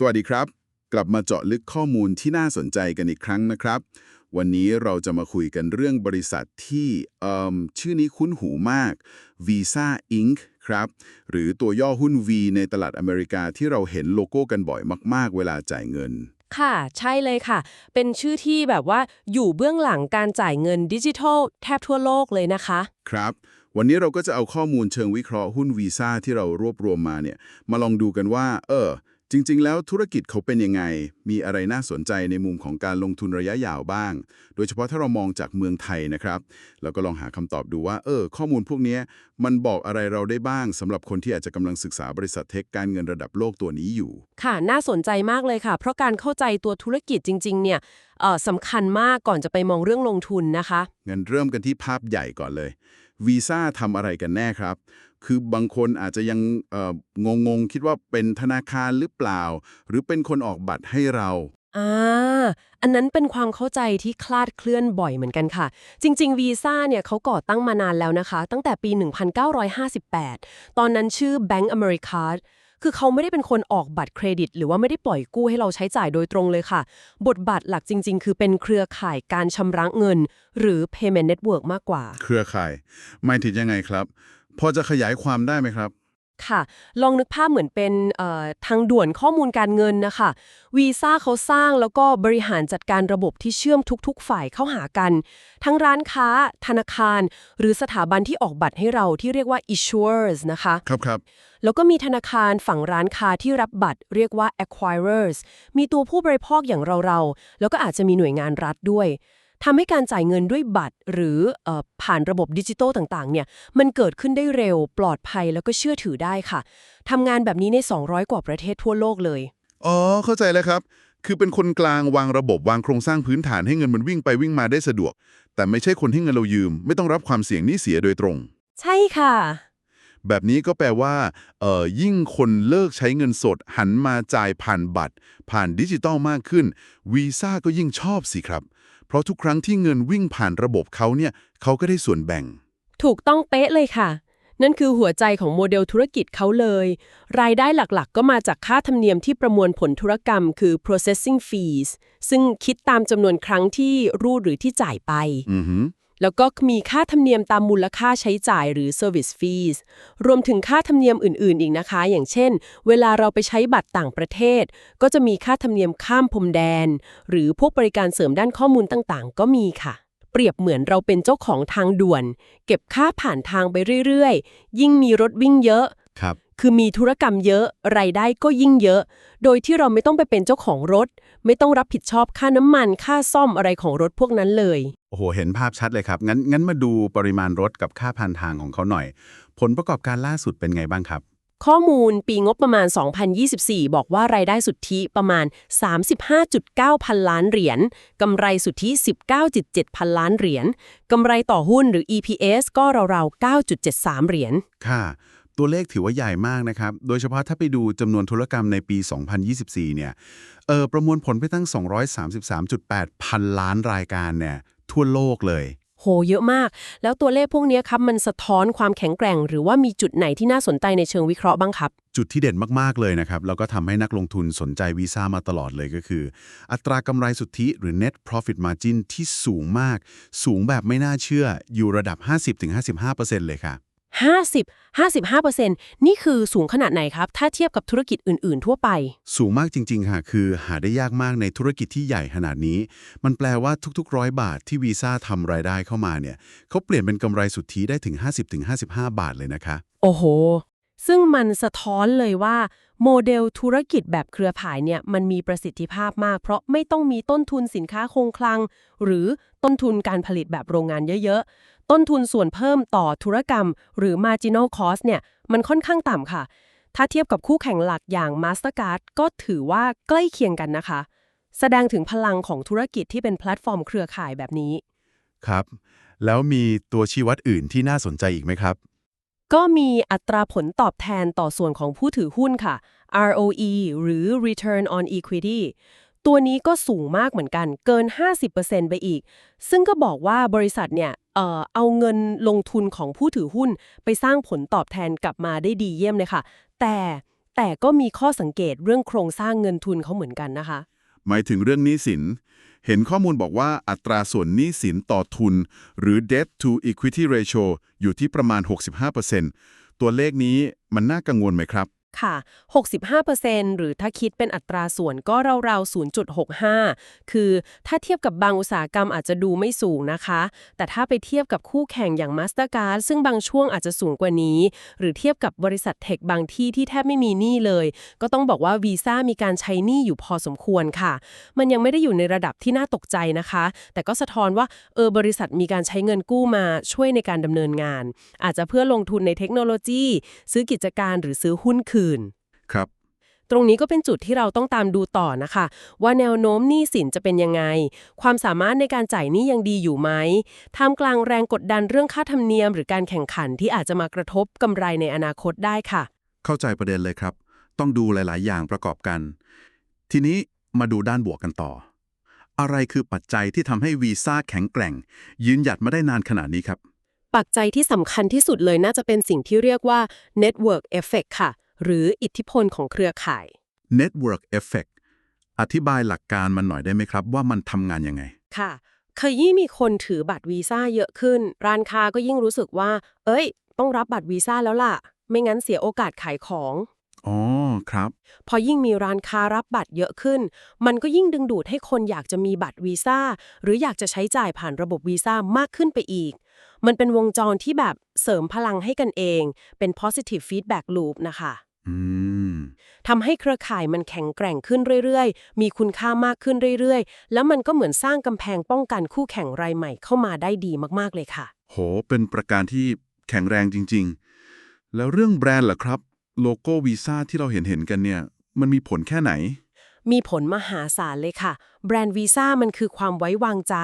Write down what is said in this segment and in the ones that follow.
สวัสดีครับ กลับมาเจาะลึกข้อมูลที่น่าสนใจกันอีกครั้งนะครับ วันนี้เราจะมาคุยกันเรื่องบริษัทที่เอิ่มชื่อนี้คุ้นหูมาก Visa Inc. ครับหรือตัวย่อหุ้น V ในตลาดอเมริกาที่เราเห็นโลโก้กันบ่อยมาก ๆ เวลาจ่ายเงิน ค่ะ ใช่เลยค่ะ เป็นชื่อที่แบบว่าอยู่เบื้องหลังการจ่ายเงินดิจิทัลแทบทั่วโลกเลยนะคะ ครับ วันนี้เราก็จะเอาข้อมูลเชิงวิเคราะห์หุ้นวีซ่าที่เรารวบรวมมาเนี่ย มาลองดูกันว่า เออ จริง ๆ แล้วธุรกิจเขาเป็นยังไง มีอะไรน่าสนใจในมุมของการลงทุนระยะยาวบ้าง โดยเฉพาะถ้าเรามองจากเมืองไทยนะครับแล้วก็ลองหาคำตอบดูว่า เออ ข้อมูลพวกเนี้ยมันบอกอะไรเราได้บ้างสำหรับคนที่อาจจะกำลังศึกษาบริษัทเทคการเงินระดับโลกตัวนี้อยู่ ค่ะ น่าสนใจมากเลยค่ะ เพราะการเข้าใจตัวธุรกิจจริง ๆ เนี่ยเอ่อสำคัญมากก่อนจะไปมองเรื่องลงทุนนะคะงั้นเริ่มกันที่ภาพใหญ่ก่อนเลยวีซ่าทำอะไรกันแน่ครับ คือบางคนอาจจะยังเอ่องงงๆคิดว่าเป็นธนาคารหรือเปล่า หรือเป็นคนออกบัตรให้เราอ่าอันนั้นเป็นความเข้าใจที่คลาดเคลื่อนบ่อยเหมือนกันค่ะ จริง ๆ วีซ่าเนี่ยเขาก่อตั้งมานานแล้วนะคะ ตั้งแต่ปี 1958 ตอนนั้นชื่อ Bank America คือเขาไม่ได้เป็นคนออกบัตรเครดิต หรือว่าไม่ได้ปล่อยกู้ให้เราใช้จ่ายโดยตรงเลยค่ะ บทบาทหลักจริง ๆ คือเป็นเครือข่ายการชำระเงิน หรือ payment network มากกว่า เครือข่ายหมายถึงยังไงครับ พอจะขยายความได้ไหมครับค่ะ ลองนึกภาพเหมือนเป็นเอ่อทางด่วนข้อมูลการเงินนะคะวีซ่าเขาสร้างแล้วก็บริหารจัดการระบบที่เชื่อมทุก ๆ ฝ่ายเข้าหากัน ทั้งร้านค้า ธนาคาร หรือสถาบันที่ออกบัตรให้เราที่เรียกว่า issuers นะคะ ครับครับแล้วก็มีธนาคารฝั่งร้านค้าที่รับบัตร เรียกว่า acquirers มีตัวผู้บริโภคอย่างเราๆ แล้วก็อาจจะมีหน่วยงานรัฐด้วย ทำให้การจ่ายเงินด้วยบัตร หรือเออผ่านระบบดิจิตอลต่างๆเนี่ยมันเกิดขึ้นได้เร็วปลอดภัยแล้วก็เชื่อถือได้ค่ะทำงานแบบนี้ใน 200 กว่าประเทศทั่วโลกเลย อ๋อ เข้าใจแล้วครับ คือเป็นคนกลางวางระบบวางโครงสร้างพื้นฐานให้เงินมันวิ่งไปวิ่งมาได้สะดวก แต่ไม่ใช่คนที่เงินเรายืม ไม่ต้องรับความเสี่ยงหนี้เสียโดยตรง ใช่ค่ะ แบบนี้ก็แปลว่าเอ่อยิ่งคนเลิกใช้เงินสดหันมาจ่ายผ่านบัตร ผ่านดิจิตอลมากขึ้นวีซ่าก็ยิ่งชอบสิครับ เพราะทุกครั้งที่เงินวิ่งผ่านระบบเขาเนี่ยเขาก็ได้ส่วนแบ่ง ถูกต้องเป๊ะเลยค่ะ นั่นคือหัวใจของโมเดลธุรกิจเขาเลย รายได้หลักๆ ก็มาจากค่าธรรมเนียมที่ประมวลผลธุรกรรมคือ processing fees ซึ่งคิดตามจำนวนครั้งที่รูดหรือที่จ่ายไปอือหือ แล้วก็มีค่าธรรมเนียมตามมูลค่าใช้จ่ายหรือ service fees รวมถึงค่าธรรมเนียมอื่น ๆ อีกนะคะ อย่างเช่น เวลาเราไปใช้บัตรต่างประเทศ ก็จะมีค่าธรรมเนียมข้ามพรมแดน หรือพวกบริการเสริมด้านข้อมูลต่าง ๆ ก็มีค่ะ เปรียบเหมือนเราเป็นเจ้าของทางด่วน เก็บค่าผ่านทางไปเรื่อย ๆ ยิ่งมีรถวิ่งเยอะครับ คือมีธุรกรรมเยอะ รายได้ก็ยิ่งเยอะ โดยที่เราไม่ต้องไปเป็นเจ้าของรถ ไม่ต้องรับผิดชอบค่าน้ำมัน ค่าซ่อมอะไรของรถพวกนั้นเลย โอ้โห เห็นภาพชัดเลยครับ งั้นงั้นมาดูปริมาณรถกับค่าผ่านทางของเขาหน่อย ผลประกอบการล่าสุดเป็นไงบ้างครับ ข้อมูลปีงบประมาณ 2024 บอกว่ารายได้สุทธิประมาณ 35.9 พันล้านเหรียญกำไรสุทธิ 19.7 พันล้านเหรียญกำไรต่อหุ้นหรือ EPS ก็ราวๆ9.73 เหรียญค่ะ ตัวเลขถือว่าใหญ่มากนะครับ โดยเฉพาะถ้าไปดูจำนวนธุรกรรมในปี 2024 เนี่ยเออประมวลผลไปตั้ง 233.8 พันล้านรายการเนี่ยทั่วโลกเลย โห เยอะมาก แล้วตัวเลขพวกนี้ครับ มันสะท้อนความแข็งแกร่ง หรือว่ามีจุดไหนที่น่าสนใจในเชิงวิเคราะห์บ้างครับ จุดที่เด่นมาก ๆ เลยนะครับ แล้วก็ทำให้นักลงทุนสนใจวีซ่ามาตลอดเลยก็คือ อัตรากำไรสุทธิหรือ net profit margin ที่สูงมาก สูงแบบไม่น่าเชื่ออยู่ระดับ 50-55%เลยค่ะ 50 55%นี่คือสูงขนาดไหนครับ ถ้าเทียบกับธุรกิจอื่น ๆ ทั่วไป สูงมากจริง ๆ ค่ะ คือหาได้ยากมากในธุรกิจที่ใหญ่ขนาดนี้ มันแปลว่าทุกๆร้อยบาทที่วีซ่าทำรายได้เข้ามาเนี่ยเขาเปลี่ยนเป็นกำไรสุทธิได้ถึง 50-55 บาทเลยนะคะ โอ้โห ซึ่งมันสะท้อนเลยว่า โมเดลธุรกิจแบบเครือข่ายเนี่ยมันมีประสิทธิภาพมาก เพราะไม่ต้องมีต้นทุนสินค้าคงคลัง หรือต้นทุนการผลิตแบบโรงงานเยอะๆ ต้นทุนส่วนเพิ่มต่อธุรกรรม หรือ marginal cost เนี่ย มันค่อนข้างต่ำค่ะ ถ้าเทียบกับคู่แข่งหลักอย่าง Mastercard ก็ถือว่าใกล้เคียงกันนะคะ แสดงถึงพลังของธุรกิจที่เป็นแพลตฟอร์มเครือข่ายแบบนี้ ครับ แล้วมีตัวชี้วัดอื่นที่น่าสนใจอีกไหมครับ ก็มีอัตราผลตอบแทนต่อส่วนของผู้ถือหุ้นค่ะ ROE หรือ Return on Equity ตัวนี้ก็สูงมากเหมือนกันเกิน 50%ไปอีก ซึ่งก็บอกว่าบริษัทเนี่ยเอ่อเอาเงินลงทุนของผู้ถือหุ้นไปสร้างผลตอบแทนกลับมาได้ดีเยี่ยมเลยค่ะ แต่แต่ก็มีข้อสังเกตเรื่องโครงสร้างเงินทุนเขาเหมือนกันนะคะ หมายถึงเรื่องหนี้สิน เห็นข้อมูลบอกว่าอัตราส่วนหนี้สินต่อทุน หรือ debt to equity ratio อยู่ที่ประมาณ 65%ตัวเลขนี้มันน่ากังวลไหมครับ ค่ะ 65%หรือถ้าคิดเป็นอัตราส่วนก็ราวๆ 0.65 คือถ้าเทียบกับบางอุตสาหกรรมอาจจะดูไม่สูงนะคะ แต่ถ้าไปเทียบกับคู่แข่งอย่าง Mastercard ซึ่งบางช่วงอาจจะสูงกว่านี้ หรือเทียบกับบริษัทเทคบางที่ที่แทบไม่มีหนี้เลย ก็ต้องบอกว่าวีซ่ามีการใช้หนี้อยู่พอสมควรค่ะ มันยังไม่ได้อยู่ในระดับที่น่าตกใจนะคะ แต่ก็สะท้อนว่าเออบริษัทมีการใช้เงินกู้มาช่วยในการดำเนินงาน อาจจะเพื่อลงทุนในเทคโนโลยี ซื้อกิจการหรือซื้อหุ้นคืนครับ ตรงนี้ก็เป็นจุดที่เราต้องตามดูต่อนะคะ ว่าแนวโน้มหนี้สินจะเป็นยังไง ความสามารถในการจ่ายหนี้ยังดีอยู่ไหมท่ามกลางแรงกดดันเรื่องค่าธรรมเนียม หรือการแข่งขันที่อาจจะมากระทบกำไรในอนาคตได้ค่ะ เข้าใจประเด็นเลยครับ ต้องดูหลาย ๆ อย่างประกอบกัน ทีนี้มาดูด้านบวกกันต่อ อะไรคือปัจจัยที่ทำให้วีซ่าแข็งแกร่ง ยืนหยัดมาได้นานขนาดนี้ครับปัจจัยที่สำคัญที่สุดเลยน่าจะเป็นสิ่งที่เรียกว่า network effect ค่ะ หรืออิทธิพลของเครือข่าย Network Effect อธิบายหลักการมันหน่อยได้ไหมครับ ว่ามันทำงานยังไง ค่ะเคยยิ่งมีคนถือบัตรวีซ่าเยอะขึ้น ร้านค้าก็ยิ่งรู้สึกว่า เอ้ย ต้องรับบัตรวีซ่าแล้วล่ะ ไม่งั้นเสียโอกาสขายของ อ๋อ ครับ พอยิ่งมีร้านค้ารับบัตรเยอะขึ้น มันก็ยิ่งดึงดูดให้คนอยากจะมีบัตรวีซ่า หรืออยากจะใช้จ่ายผ่านระบบวีซ่ามากขึ้นไปอีก มันเป็นวงจรที่แบบเสริมพลังให้กันเอง เป็น positive feedback loop นะคะอืม ทำให้เครือข่ายมันแข็งแกร่งขึ้นเรื่อยๆ มีคุณค่ามากขึ้นเรื่อยๆ แล้วมันก็เหมือนสร้างกำแพงป้องกันคู่แข่งรายใหม่เข้ามาได้ดีมากๆเลยค่ะ โห เป็นประการที่แข็งแรงจริง ๆ แล้วเรื่องแบรนด์ล่ะครับ โลโก้วีซ่าที่เราเห็นเห็นๆกันเนี่ย มันมีผลแค่ไหน มีผลมหาศาลเลยค่ะ แบรนด์วีซ่ามันคือความไว้วางใจ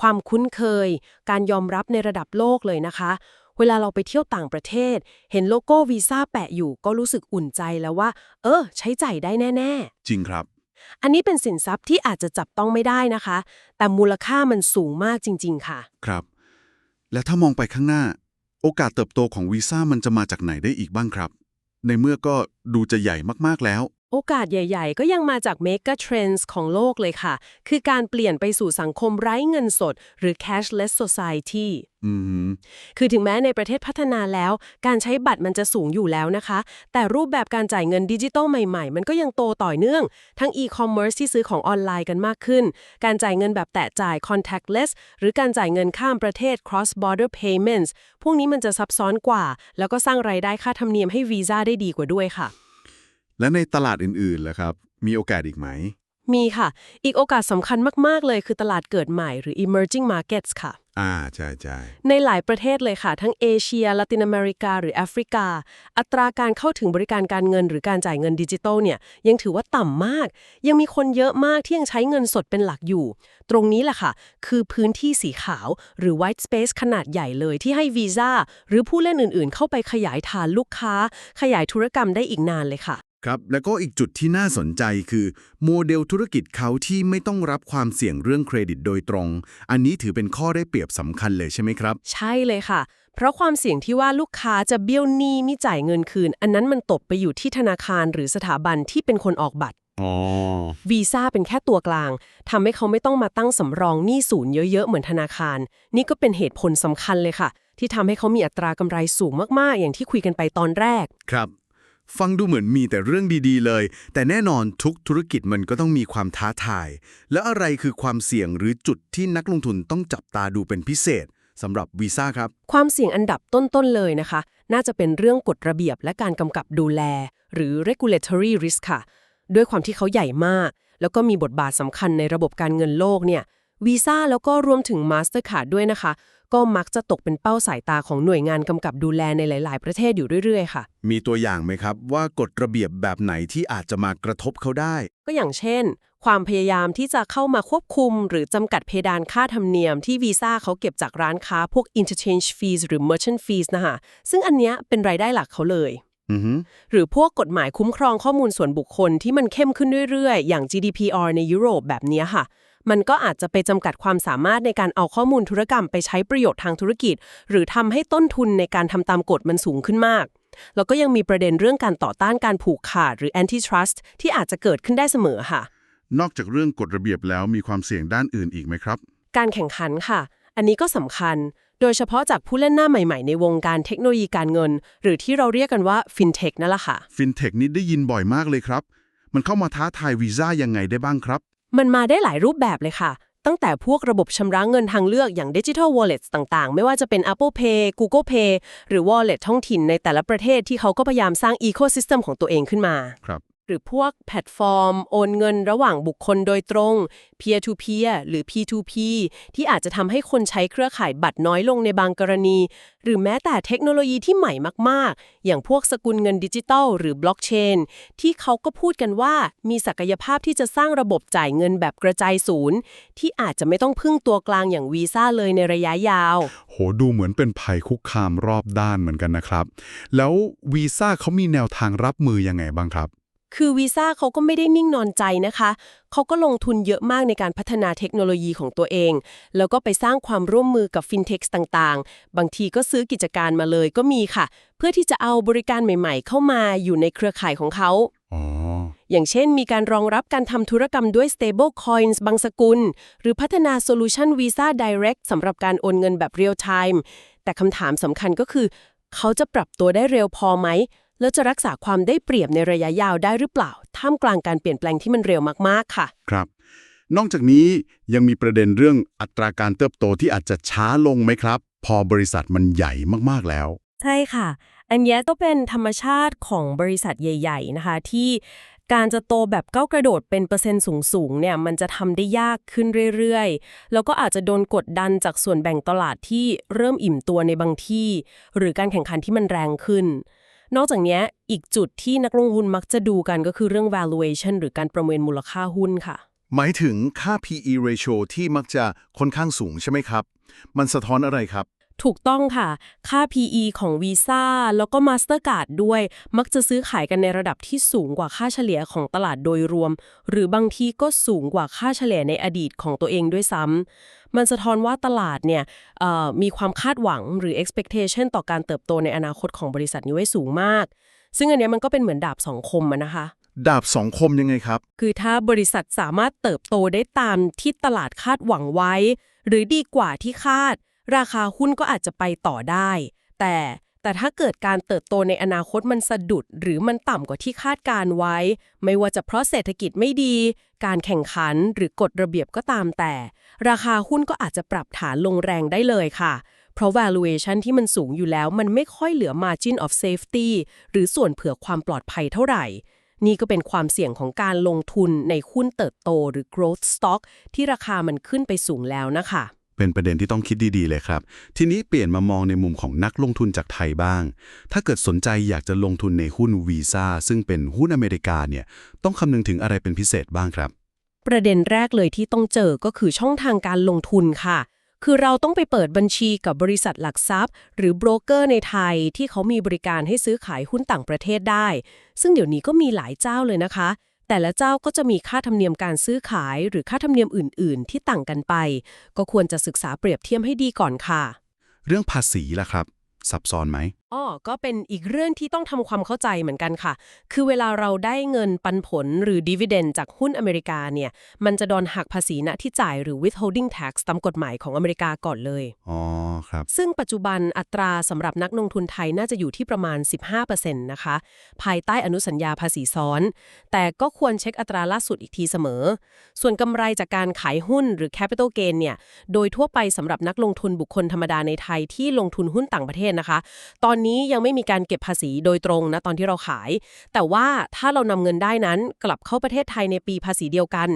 ความคุ้นเคย การยอมรับในระดับโลกเลยนะคะ เวลาเราไปเที่ยวต่างประเทศ เห็นโลโก้วีซ่าแปะอยู่ก็รู้สึกอุ่นใจแล้วว่า เออ ใช้จ่ายได้แน่จริงครับๆอันนี้เป็นสินทรัพย์ที่อาจจะจับต้องไม่ได้นะคะ แต่มูลค่ามันสูงมากจริง ๆ ค่ะ ครับ และถ้ามองไปข้างหน้า โอกาสเติบโตของวีซ่ามันจะมาจากไหนได้อีกบ้างครับ ในเมื่อก็ดูจะใหญ่มากๆแล้ว โอกาสใหญ่ ๆ ก็ยังมาจาก mega trends ของโลกเลยค่ะ คือการเปลี่ยนไปสู่สังคมไร้เงินสด หรือ cashless society อืมคือถึงแม้ในประเทศพัฒนาแล้ว การใช้บัตรมันจะสูงอยู่แล้วนะคะ แต่รูปแบบการจ่ายเงินดิจิตอลใหม่ๆ มันก็ยังโตต่อเนื่อง ทั้ง e-commerce ที่ซื้อของออนไลน์กันมากขึ้น การจ่ายเงินแบบแตะจ่าย contactless หรือการจ่ายเงินข้ามประเทศ cross border payments พวกนี้มันจะซับซ้อนกว่า แล้วก็สร้างรายได้ค่าธรรมเนียมให้วีซ่าได้ดีกว่าด้วยค่ะ และในตลาดอื่นๆล่ะครับ มีโอกาสอีกไหม มีค่ะ อีกโอกาสสำคัญมาก ๆ เลยคือตลาดเกิดใหม่หรือ emerging markets ค่ะ อ่า ใช่ใช่ในหลายประเทศเลยค่ะ ทั้งเอเชียละตินอเมริกา หรือแอฟริกา อัตราการเข้าถึงบริการการเงิน หรือการจ่ายเงินดิจิทัลเนี่ยยังถือว่าต่ำมาก ยังมีคนเยอะมากที่ยังใช้เงินสดเป็นหลักอยู่ ตรงนี้แหละค่ะ คือพื้นที่สีขาว หรือ white space ขนาดใหญ่เลยที่ให้วีซ่าหรือผู้เล่นอื่นๆ เข้าไปขยายฐานลูกค้า ขยายธุรกรรมได้อีกนานเลยค่ะ ครับ แล้วก็อีกจุดที่น่าสนใจคือ โมเดลธุรกิจเขาที่ไม่ต้องรับความเสี่ยงเรื่องเครดิตโดยตรง อันนี้ถือเป็นข้อได้เปรียบสำคัญเลยใช่ไหมครับ ใช่เลยค่ะ เพราะความเสี่ยงที่ว่าลูกค้าจะเบี้ยวหนี้ไม่จ่ายเงินคืน อันนั้นมันตกไปอยู่ที่ธนาคารหรือสถาบันที่เป็นคนออกบัตรอ๋อวีซ่าเป็นแค่ตัวกลางทำให้เขาไม่ต้องมาตั้งสำรองหนี้ศูนย์เยอะ ๆ เหมือนธนาคาร นี่ก็เป็นเหตุผลสำคัญเลยค่ะ ที่ทำให้เขามีอัตรากำไรสูงมากๆ อย่างที่คุยกันไปตอนแรก ครับ ฟังดูเหมือนมีแต่เรื่องดีๆเลย แต่แน่นอนทุกธุรกิจมันก็ต้องมีความท้าทาย แล้วอะไรคือความเสี่ยงหรือจุดที่นักลงทุนต้องจับตาดูเป็นพิเศษสำหรับวีซ่าครับ ความเสี่ยงอันดับต้น ๆ เลยนะคะ น่าจะเป็นเรื่องกฎระเบียบและการกำกับดูแล หรือ regulatory risk ค่ะ ด้วยความที่เขาใหญ่มาก แล้วก็มีบทบาทสำคัญในระบบการเงินโลกเนี่ยวีซ่าแล้วก็รวมถึง Mastercard ด้วยนะคะ ก็มักจะตกเป็นเป้าสายตาของหน่วยงานกำกับดูแลในหลาย ๆ ประเทศอยู่เรื่อย ๆ ค่ะ มีตัวอย่างไหมครับว่ากฎระเบียบแบบไหนที่อาจจะมากระทบเขาได้ ก็อย่างเช่น ความพยายามที่จะเข้ามาควบคุม หรือจำกัดเพดานค่าธรรมเนียมที่วีซ่าเขาเก็บจากร้านค้าพวก interchange fees หรือ merchant fees นะคะซึ่งอันเนี้ยเป็นรายได้หลักเขาเลยอือฮึหรือพวกกฎหมายคุ้มครองข้อมูลส่วนบุคคลที่มันเข้มขึ้นเรื่อย ๆ อย่าง GDPR ในยุโรปแบบเนี้ยค่ะ มันก็อาจจะไปจำกัดความสามารถในการเอาข้อมูลธุรกรรมไปใช้ประโยชน์ทางธุรกิจ หรือทำให้ต้นทุนในการทำตามกฎมันสูงขึ้นมาก แล้วก็ยังมีประเด็นเรื่องการต่อต้านการผูกขาดหรือ antitrust ที่อาจจะเกิดขึ้นได้เสมอค่ะ นอกจากเรื่องกฎระเบียบแล้วมีความเสี่ยงด้านอื่นอีกไหมครับ การแข่งขันค่ะ อันนี้ก็สำคัญ โดยเฉพาะจากผู้เล่นหน้าใหม่ ๆ ในวงการเทคโนโลยีการเงิน หรือที่เราเรียกกันว่า fintech นั่นแหละค่ะฟินเทคนี่ได้ยินบ่อยมากเลยครับ มันเข้ามาท้าทายวีซ่ายังไงได้บ้างครับ มันมาได้หลายรูปแบบเลยค่ะ ตั้งแต่พวกระบบชำระเงินทางเลือกอย่าง Digital Wallet ต่างๆ ไม่ว่าจะเป็น Apple Pay Google Pay หรือ Wallet ท้องถิ่นในแต่ละประเทศที่เขาก็พยายามสร้าง Ecosystem ของตัวเองขึ้นมา ครับ หรือพวกแพลตฟอร์ม โอนเงินระหว่างบุคคลโดยตรง peer to peer หรือ P2P ที่อาจจะทำให้คนใช้เครือข่ายบัตรน้อยลงในบางกรณี หรือแม้แต่เทคโนโลยีที่ใหม่มาก ๆ อย่างพวกสกุลเงินดิจิทัลหรือบล็อกเชนที่เขาก็พูดกันว่ามีศักยภาพที่จะสร้างระบบจ่ายเงินแบบกระจายศูนย์ ที่อาจจะไม่ต้องพึ่งตัวกลางอย่างวีซ่าเลยในระยะยาว โหดูเหมือนเป็นภัยคุกคามรอบด้านเหมือนกันนะครับ แล้ววีซ่าเขามีแนวทางรับมือยังไงบ้างครับ คือวีซ่าเขาก็ไม่ได้นิ่งนอนใจนะคะ เขาก็ลงทุนเยอะมากในการพัฒนาเทคโนโลยีของตัวเอง แล้วก็ไปสร้างความร่วมมือกับฟินเทคต่างๆ บางทีก็ซื้อกิจการมาเลยก็มีค่ะ เพื่อที่จะเอาบริการใหม่ ๆ เข้ามาอยู่ในเครือข่ายของเขาอ๋ออย่างเช่นมีการรองรับการทำธุรกรรมด้วย stable coins บางสกุล หรือพัฒนา solution Visa Direct สำหรับการโอนเงินแบบ real time แต่คำถามสำคัญก็คือ เขาจะปรับตัวได้เร็วพอไหม แล้วจะรักษาความได้เปรียบในระยะยาวได้หรือเปล่า ท่ามกลางการเปลี่ยนแปลงที่มันเร็วมากๆค่ะ ครับ นอกจากนี้ยังมีประเด็นเรื่องอัตราการเติบโตที่อาจจะช้าลงไหมครับ พอบริษัทมันใหญ่มากๆแล้ว ใช่ค่ะ อันเนี้ยก็เป็นธรรมชาติของบริษัทใหญ่ ๆ นะคะ ที่การจะโตแบบก้าวกระโดดเป็นเปอร์เซ็นต์สูงๆเนี่ยมันจะทำได้ยากขึ้นเรื่อยๆ แล้วก็อาจจะโดนกดดันจากส่วนแบ่งตลาดที่เริ่มอิ่มตัวในบางที่ หรือการแข่งขันที่มันแรงขึ้น นอกจากนี้อีกจุดที่นักลงทุนมักจะดูกันก็คือเรื่อง valuation หรือการประเมินมูลค่าหุ้นค่ะ หมายถึงค่า PE ratio ที่มักจะค่อนข้างสูงใช่ไหมครับ มันสะท้อนอะไรครับ ถูกต้องค่ะ ค่า PE ของ Visa แล้วก็ Mastercard ด้วย มักจะซื้อขายกันในระดับที่สูงกว่าค่าเฉลี่ยของตลาดโดยรวม หรือบางทีก็สูงกว่าค่าเฉลี่ยในอดีตของตัวเองด้วยซ้ำมันสะท้อนว่าตลาดเนี่ยเอ่อมีความคาดหวังหรือ expectation ต่อการเติบโตในอนาคตของบริษัทนี้ไว้สูงมาก ซึ่งอันเนี้ยมันก็เป็นเหมือนดาบสองคมอะนะคะดาบสองคมยังไงครับ คือถ้าบริษัทสามารถเติบโตได้ตามที่ตลาดคาดหวังไว้ หรือดีกว่าที่คาด ราคาหุ้นก็อาจจะไปต่อได้ แต่แต่ถ้าเกิดการเติบโตในอนาคตมันสะดุด หรือมันต่ำกว่าที่คาดการไว้ ไม่ว่าจะเพราะเศรษฐกิจไม่ดี การแข่งขันหรือกฎระเบียบก็ตามแต่ ราคาหุ้นก็อาจจะปรับฐานลงแรงได้เลยค่ะ เพราะ valuation ที่มันสูงอยู่แล้ว มันไม่ค่อยเหลือ margin of safety หรือส่วนเผื่อความปลอดภัยเท่าไหร่ นี่ก็เป็นความเสี่ยงของการลงทุนในหุ้นเติบโตหรือ growth stock ที่ราคามันขึ้นไปสูงแล้วนะคะ เป็นประเด็นที่ต้องคิดดีๆเลยครับ ทีนี้เปลี่ยนมามองในมุมของนักลงทุนจากไทยบ้าง ถ้าเกิดสนใจอยากจะลงทุนในหุ้นวีซ่าซึ่งเป็นหุ้นอเมริกาเนี่ยต้องคำนึงถึงอะไรเป็นพิเศษบ้างครับ ประเด็นแรกเลยที่ต้องเจอก็คือช่องทางการลงทุนค่ะ คือเราต้องไปเปิดบัญชีกับบริษัทหลักทรัพย์ หรือโบรกเกอร์ในไทยที่เขามีบริการให้ซื้อขายหุ้นต่างประเทศได้ ซึ่งเดี๋ยวนี้ก็มีหลายเจ้าเลยนะคะ แต่ละเจ้าก็จะมีค่าธรรมเนียมการซื้อขายหรือค่าธรรมเนียมอื่น ๆ ที่ต่างกันไป ก็ควรจะศึกษาเปรียบเทียบให้ดีก่อนค่ะ เรื่องภาษีล่ะครับ ซับซ้อนไหม อ๋อก็เป็นอีกเรื่องที่ต้องทำความเข้าใจเหมือนกันค่ะ คือเวลาเราได้เงินปันผลหรือดีเวเดนจากหุ้นอเมริกาเนี่ย มันจะโดนหักภาษีณที่จ่ายหรือ withholding tax ตามกฎหมายของอเมริกาก่อนเลย อ๋อ ครับ ซึ่งปัจจุบันอัตราสำหรับนักลงทุนไทยน่าจะอยู่ที่ประมาณ 15%นะคะ ภายใต้อนุสัญญาภาษีซ้อน แต่ก็ควรเช็คอัตราล่าสุดอีกทีเสมอ ส่วนกำไรจากการขายหุ้นหรือ capital gain เนี่ย โดยทั่วไปสำหรับนักลงทุนบุคคลธรรมดาในไทยที่ลงทุนหุ้นต่างประเทศนะคะ ตอนนี้ยังไม่มีการเก็บภาษีโดยตรงนะตอนที่เราขาย แต่ว่าถ้าเรานำเงินได้นั้นกลับเข้าประเทศไทยในปีภาษีเดียวกัน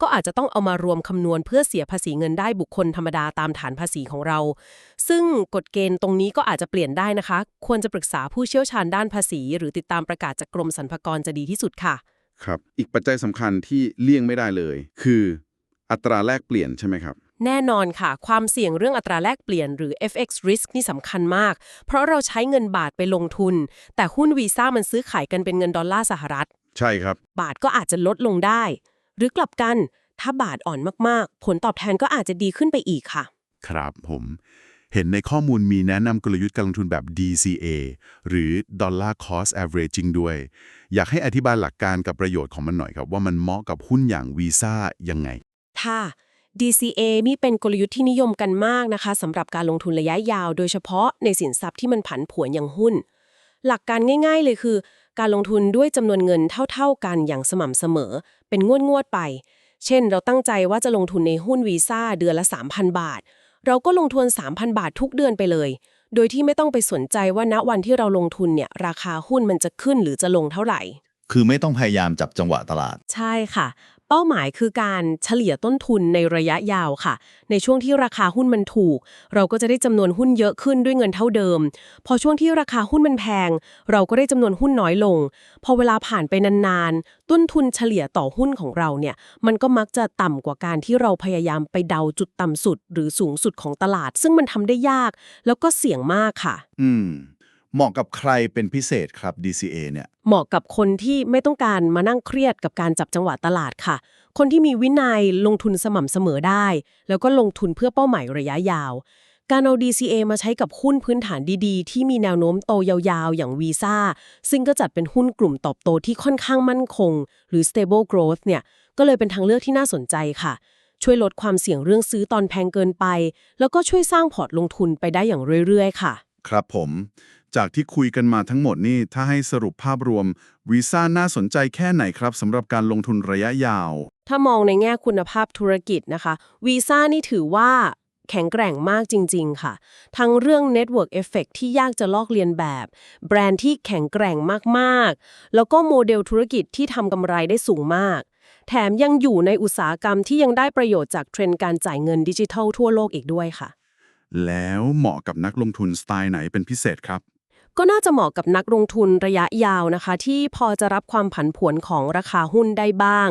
ก็อาจจะต้องเอามารวมคำนวณเพื่อเสียภาษีเงินได้บุคคลธรรมดาตามฐานภาษีของเรา ซึ่งกฎเกณฑ์ตรงนี้ก็อาจจะเปลี่ยนได้นะคะ ควรจะปรึกษาผู้เชี่ยวชาญด้านภาษี หรือติดตามประกาศจากกรมสรรพากรจะดีที่สุดค่ะ ครับ อีกปัจจัยสำคัญที่เลี่ยงไม่ได้เลย คือ อัตราแลกเปลี่ยนใช่ไหมครับ แน่นอนค่ะ ความเสี่ยงเรื่องอัตราแลกเปลี่ยนหรือ FX risk นี่สำคัญมาก เพราะเราใช้เงินบาทไปลงทุน แต่หุ้นวีซ่ามันซื้อขายกันเป็นเงินดอลลาร์สหรัฐ ใช่ครับ บาทก็อาจจะลดลงได้ หรือกลับกัน ถ้าบาทอ่อนมากๆ ผลตอบแทนก็อาจจะดีขึ้นไปอีกค่ะ ครับผม เห็นในข้อมูลมีแนะนำกลยุทธ์การลงทุนแบบ DCA หรือ Dollar Cost Averaging ด้วย อยากให้อธิบายหลักการกับประโยชน์ของมันหน่อยครับ ว่ามันเหมาะกับหุ้นอย่าง Visa ยังไงค่ะ DCA นี่เป็นกลยุทธ์ที่นิยมกันมากนะคะสำหรับการลงทุนระยะยาว โดยเฉพาะในสินทรัพย์ที่มันผันผวนอย่างหุ้น หลักการง่าย ๆ เลยคือ การลงทุนด้วยจำนวนเงินเท่า ๆ กันอย่างสม่ำเสมอ เป็นงวด ๆ ไป เช่น เราตั้งใจว่าจะลงทุนในหุ้นวีซ่าเดือนละ 3,000 บาท เราก็ลงทุน 3,000 บาททุกเดือนไปเลย โดยที่ไม่ต้องไปสนใจว่าณวันที่เราลงทุนเนี่ยราคาหุ้นมันจะขึ้นหรือจะลงเท่าไหร่ คือไม่ต้องพยายามจับจังหวะตลาด ใช่ค่ะ เป้าหมายคือการเฉลี่ยต้นทุนในระยะยาวค่ะ ในช่วงที่ราคาหุ้นมันถูก เราก็จะได้จำนวนหุ้นเยอะขึ้นด้วยเงินเท่าเดิม พอช่วงที่ราคาหุ้นมันแพง เราก็ได้จำนวนหุ้นน้อยลง พอเวลาผ่านไปนานๆ ต้นทุนเฉลี่ยต่อหุ้นของเราเนี่ย มันก็มักจะต่ำกว่าการที่เราพยายามไปเดาจุดต่ำสุด หรือสูงสุดของตลาด ซึ่งมันทำได้ยาก แล้วก็เสี่ยงมากค่ะ อืม เหมาะกับใครเป็นพิเศษครับ DCA เนี่ยเหมาะกับคนที่ไม่ต้องการมานั่งเครียดกับการจับจังหวะตลาดค่ะ คนที่มีวินัยลงทุนสม่ำเสมอได้ แล้วก็ลงทุนเพื่อเป้าหมายระยะยาว การเอา DCA มาใช้กับหุ้นพื้นฐานดีๆ ที่มีแนวโน้มโตยาวๆ อย่างวีซ่าซึ่งก็จัดเป็นหุ้นกลุ่มตอบโตที่ค่อนข้างมั่นคง หรือ stable growth เนี่ยก็เลยเป็นทางเลือกที่น่าสนใจค่ะช่วยลดความเสี่ยงเรื่องซื้อตอนแพงเกินไป แล้วก็ช่วยสร้างพอร์ตลงทุนไปได้อย่างเรื่อย ๆ ค่ะ ครับผม จากที่คุยกันมาทั้งหมดนี่ถ้าให้สรุปภาพรวม Visa น่าสนใจแค่ไหนครับสำหรับการลงทุนระยะยาว ถ้ามองในแง่คุณภาพธุรกิจนะคะวีซ่านี่ถือว่าแข็งแกร่งมากจริง ๆ ค่ะ ทั้งเรื่อง Network Effect ที่ยากจะลอกเลียนแบบ แบรนด์ที่แข็งแกร่งมากๆ แล้วก็โมเดลธุรกิจที่ทำกำไรได้สูงมาก แถมยังอยู่ในอุตสาหกรรมที่ยังได้ประโยชน์จากเทรนด์การจ่ายเงินดิจิทัลทั่วโลกอีกด้วยค่ะ แล้วเหมาะกับนักลงทุนสไตล์ไหนเป็นพิเศษครับ ก็น่าจะเหมาะกับนักลงทุนระยะยาวนะคะ ที่พอจะรับความผันผวนของราคาหุ้นได้บ้าง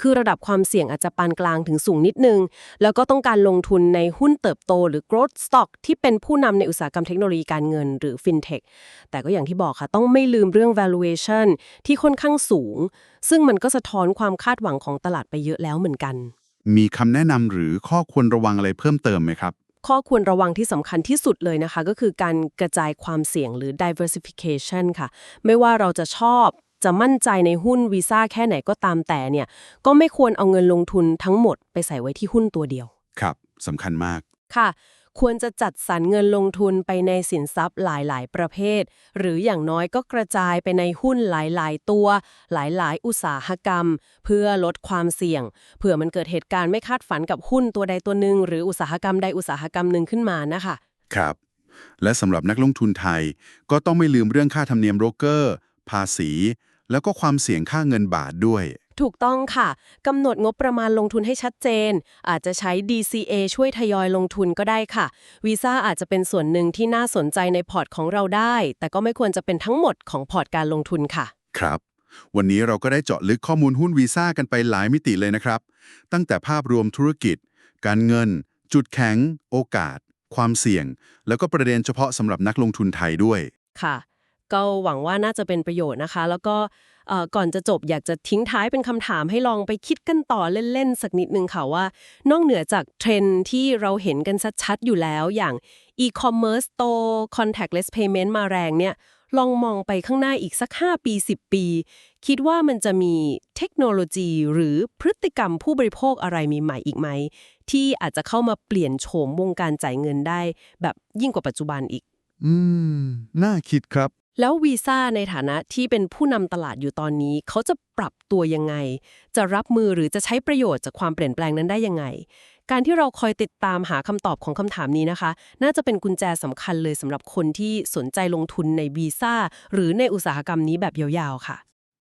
คือระดับความเสี่ยงอาจจะปานกลางถึงสูงนิดนึง แล้วก็ต้องการลงทุนในหุ้นเติบโต หรือ growth stock ที่เป็นผู้นำในอุตสาหกรรมเทคโนโลยีการเงินหรือ fintech แต่ก็อย่างที่บอกค่ะต้องไม่ลืมเรื่อง valuation ที่ค่อนข้างสูง ซึ่งมันก็สะท้อนความคาดหวังของตลาดไปเยอะแล้วเหมือนกัน มีคำแนะนำหรือข้อควรระวังอะไรเพิ่มเติมไหมครับ ข้อควรระวังที่สำคัญที่สุดเลยนะคะ ก็คือการกระจายความเสี่ยงหรือ diversification ค่ะ ไม่ว่าเราจะชอบจะมั่นใจในหุ้นวีซ่าแค่ไหนก็ตามแต่เนี่ย ก็ไม่ควรเอาเงินลงทุนทั้งหมดไปใส่ไว้ที่หุ้นตัวเดียว ครับสำคัญมากค่ะ ควรจะจัดสรรเงินลงทุนไปในสินทรัพย์หลาย ๆ ประเภท หรืออย่างน้อยก็กระจายไปในหุ้นหลาย ๆ ตัว หลาย ๆ อุตสาหกรรม เพื่อลดความเสี่ยง เผื่อมันเกิดเหตุการณ์ไม่คาดฝันกับหุ้นตัวใดตัวหนึ่งหรืออุตสาหกรรมใดอุตสาหกรรมหนึ่งขึ้นมานะคะ ครับ และสำหรับนักลงทุนไทย ก็ต้องไม่ลืมเรื่องค่าธรรมเนียมโบรกเกอร์ ภาษี แล้วก็ความเสี่ยงค่าเงินบาทด้วย ถูกต้องค่ะกำหนดงบประมาณลงทุนให้ชัดเจน อาจจะใช้ DCA ช่วยทยอยลงทุนก็ได้ค่ะวีซ่าอาจจะเป็นส่วนหนึ่งที่น่าสนใจในพอร์ตของเราได้ แต่ก็ไม่ควรจะเป็นทั้งหมดของพอร์ตการลงทุนค่ะ ครับ วันนี้เราก็ได้เจาะลึกข้อมูลหุ้นวีซ่ากันไปหลายมิติเลยนะครับ ตั้งแต่ภาพรวมธุรกิจ การเงิน จุดแข็ง โอกาส ความเสี่ยง แล้วก็ประเด็นเฉพาะสำหรับนักลงทุนไทยด้วยค่ะ ก็หวังว่าน่าจะเป็นประโยชน์นะคะ แล้วก็เอ่อ ก่อนจะจบอยากจะทิ้งท้ายเป็นคำถามให้ลองไปคิดกันต่อเล่นๆ สักนิดนึงค่ะว่า นอกเหนือจากเทรนที่เราเห็นกันชัดๆ อยู่แล้วอย่าง e-commerce โต contactless payment มาแรงเนี่ยลองมองไปข้างหน้าอีกสัก 5 ปี 10 ปี คิดว่ามันจะมีเทคโนโลยีหรือพฤติกรรมผู้บริโภคอะไรมีใหม่อีกไหม ที่อาจจะเข้ามาเปลี่ยนโฉมวงการจ่ายเงินได้ แบบยิ่งกว่าปัจจุบันอีก อืม น่าคิดครับ แล้ววีซ่าในฐานะที่เป็นผู้นำตลาดอยู่ตอนนี้ เขาจะปรับตัวยังไง จะรับมือหรือจะใช้ประโยชน์จากความเปลี่ยนแปลงนั้นได้ยังไง การที่เราคอยติดตามหาคำตอบของคำถามนี้นะคะ น่าจะเป็นกุญแจสำคัญเลยสำหรับคนที่สนใจลงทุนในวีซ่าหรือในอุตสาหกรรมนี้แบบยาวๆค่ะ